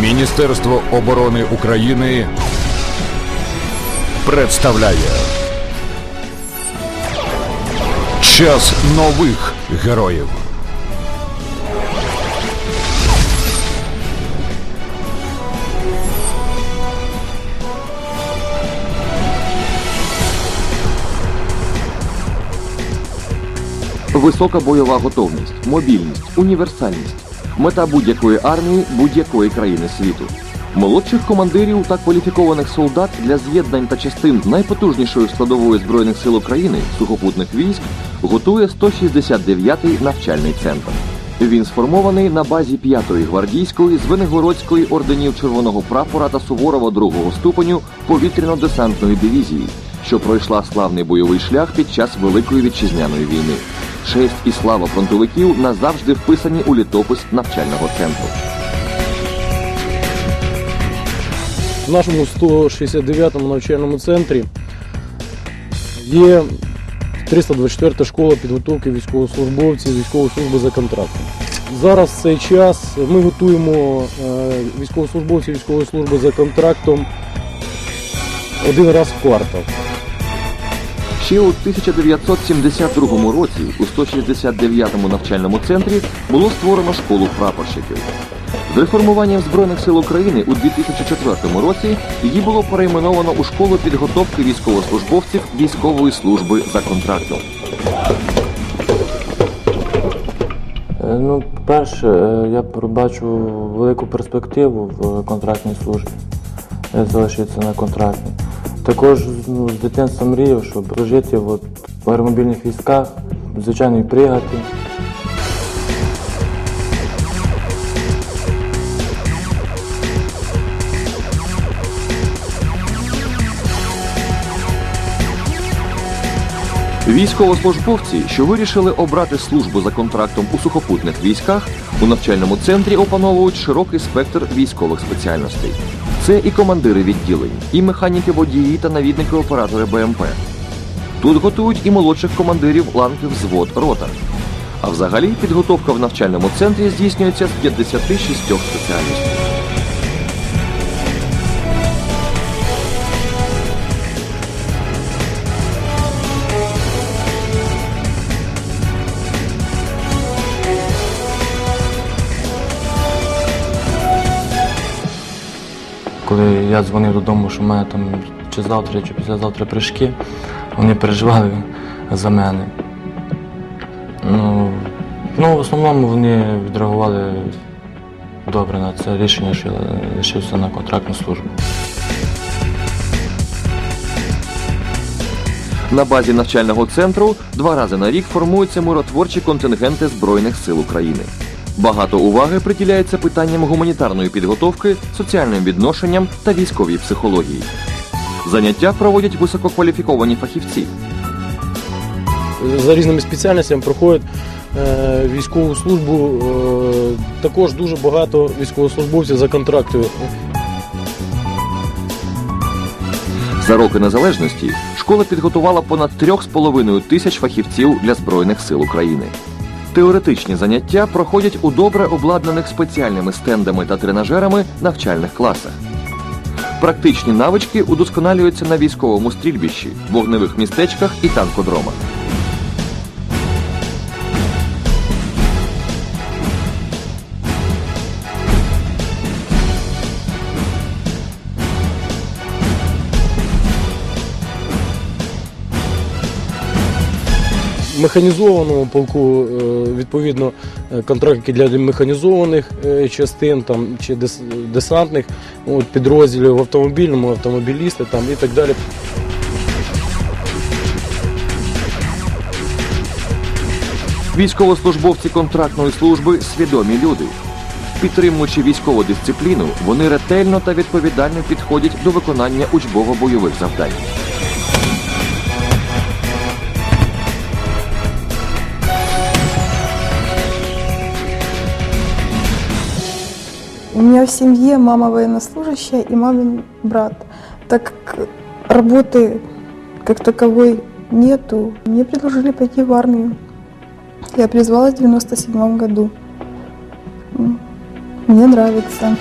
Міністерство оборони України представляє Час нових героїв. Висока бойова готовність, мобільність, універсальність мета будь-якої армії будь-якої країни світу. Молодших командирів та кваліфікованих солдат для з'єднань та частин найпотужнішої складової збройних сил України сухопутних військ готує 169-й навчальний центр. Він сформований на базі 5-ї гвардійської Звенигородської орденів Червоного прапора та Суворова другого ступеню повітряно-десантної дивізії, що пройшла славний бойовий шлях під час Великої вітчизняної війни. Честь і слава фронтовиків назавжди вписані у літопис навчального центру. В нашому 169-му навчальному центрі є 324 школа підготовки військовослужбовців військової служби за контрактом. Зараз в цей час ми готуємо е, військовослужбовців військової служби за контрактом один раз в квартал. Ще у 1972 році у 169-му навчальному центрі було створено школу прапорщиків. З реформуванням Збройних сил України у 2004 році її було перейменовано у школу підготовки військовослужбовців військової служби за контрактом. Е, Ну, перше, е, я бачу велику перспективу в контрактній службі, е, залишитися на контрактній. Також ну, з дитинства мріяв, щоб жити от, в аеромобільних військах, звичайно, і пригати. Військовослужбовці, що вирішили обрати службу за контрактом у сухопутних військах, у навчальному центрі опановують широкий спектр військових спеціальностей. Це і командири відділень, і механіки водії та навідники оператори БМП. Тут готують і молодших командирів ланки взвод рота. А взагалі підготовка в навчальному центрі здійснюється з 56 спеціальностей. Коли я дзвонив додому, що в мене там чи завтра, чи післязавтра прыжки, вони переживали за мене. Ну, ну, в основному вони відреагували добре на це рішення, що я лишився на контрактну службу. На базі навчального центру два рази на рік формуються миротворчі контингенти Збройних сил України. Багато уваги приділяється питанням гуманітарної підготовки, соціальним відношенням та військовій психології. Заняття проводять висококваліфіковані фахівці. За різними спеціальностями проходять е, військову службу е, також дуже багато військовослужбовців за контрактою. За роки незалежності школа підготувала понад 3,5 тисяч фахівців для Збройних сил України. Теоретичні заняття проходять у добре обладнаних спеціальними стендами та тренажерами навчальних класах. Практичні навички удосконалюються на військовому стрільбищі, вогневих містечках і танкодромах. Механізованому полку е, відповідно е, контракти для механізованих е, частин там, чи десантних от, підрозділів в автомобільному, автомобілісти там, і так далі. Військовослужбовці контрактної служби свідомі люди. Підтримуючи військову дисципліну, вони ретельно та відповідально підходять до виконання учбово-бойових завдань. У меня в семье мама военнослужащая и мамин брат. Так как работы как таковой нету, мне предложили пойти в армию. Я призвалась в 97 году. Мне нравится.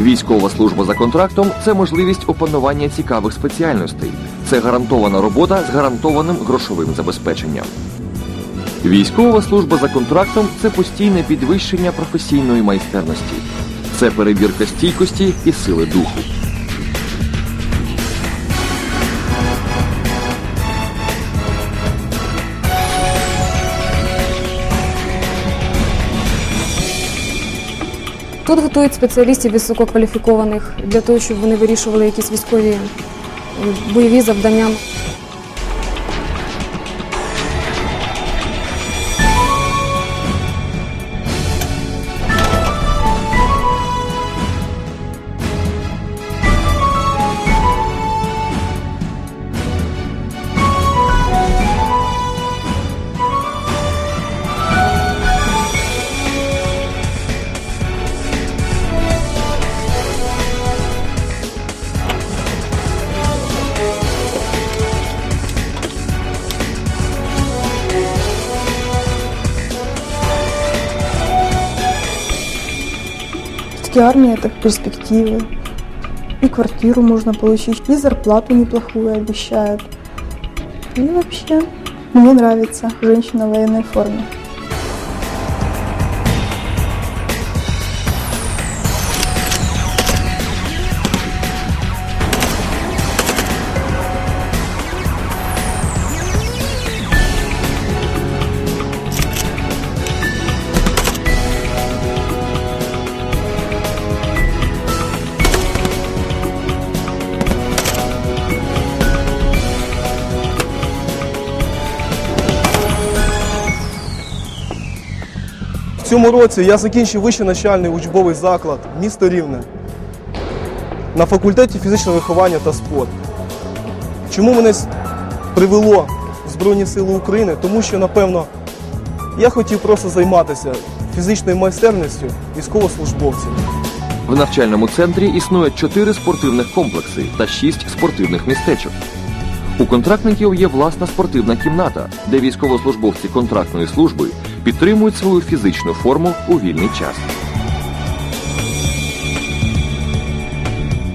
Військова служба за контрактом це можливість опанування цікавих спеціальностей. Це гарантована робота з гарантованим грошовим забезпеченням. Військова служба за контрактом це постійне підвищення професійної майстерності. Це перевірка стійкості і сили духу. Тут готують спеціалістів висококваліфікованих для того, щоб вони вирішували якісь військові е, бойові завдання. Все-таки армия это перспективы. И квартиру можно получить, и зарплату неплохую обещают. И вообще, мне нравится женщина в военной форме. Цьому році я закінчив вищий навчальний учбовий заклад місто Рівне на факультеті фізичного виховання та спорту. Чому мене привело в Збройні Сили України? Тому що, напевно, я хотів просто займатися фізичною майстерністю військовослужбовців. В навчальному центрі існує чотири спортивних комплекси та шість спортивних містечок. У контрактників є власна спортивна кімната, де військовослужбовці контрактної служби підтримують свою фізичну форму у вільний час.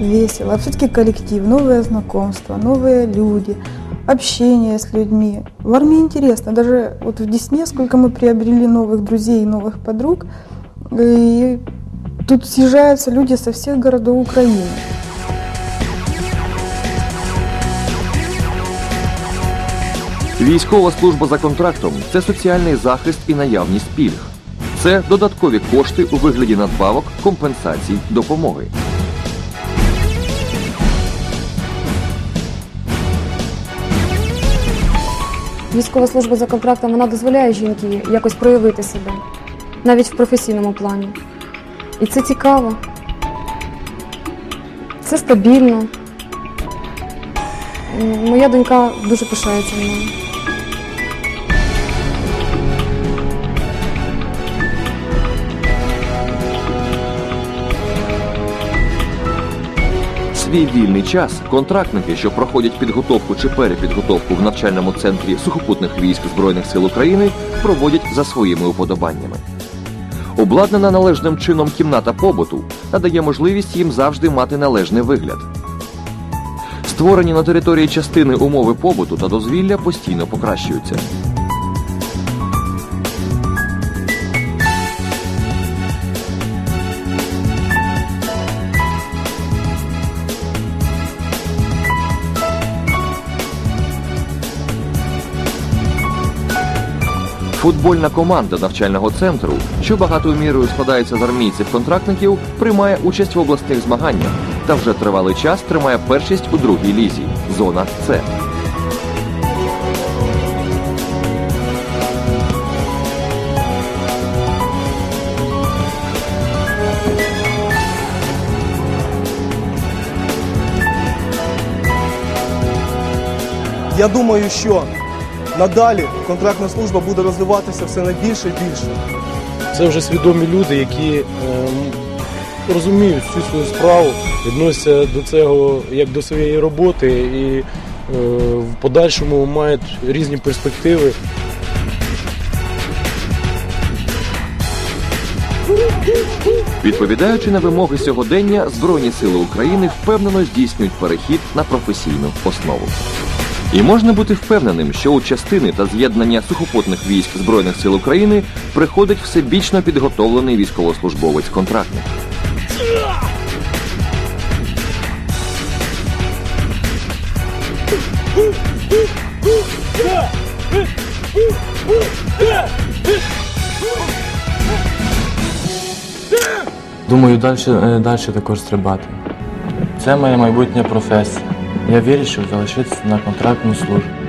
Весело. А все-таки коллектив, новые знакомства, новые люди, общение с людьми. В армии интересно. Даже вот в Десне, сколько мы приобрели новых друзей и новых подруг, и тут съезжаются люди со всех городов Украины. Військова служба за контрактом це соціальний захист і наявність пільг. Це додаткові кошти у вигляді надбавок, компенсацій, допомоги. Військова служба за контрактом вона дозволяє жінки якось проявити себе, навіть в професійному плані. І це цікаво. Це стабільно. Моя донька дуже пишається мною. Свій вільний час контрактники, що проходять підготовку чи перепідготовку в навчальному центрі сухопутних військ Збройних сил України, проводять за своїми уподобаннями. Обладнана належним чином кімната побуту надає можливість їм завжди мати належний вигляд. Створені на території частини умови побуту та дозвілля постійно покращуються. Футбольна команда навчального центру, що багатою мірою складається з армійців-контрактників, приймає участь в обласних змаганнях та вже тривалий час тримає першість у другій лізі зона С. Я думаю, що надалі контрактна служба буде розвиватися все на більше і більше. Це вже свідомі люди, які ем, розуміють всю свою справу, відносяться до цього як до своєї роботи і е, в подальшому мають різні перспективи. Відповідаючи на вимоги сьогодення, Збройні сили України впевнено здійснюють перехід на професійну основу. І можна бути впевненим, що у частини та з'єднання сухопутних військ Збройних сил України приходить всебічно підготовлений військовослужбовець-контрактник. Думаю, далі, далі також стрибати. Це моя майбутня професія. Я вирішив залишитися на контрактній службу.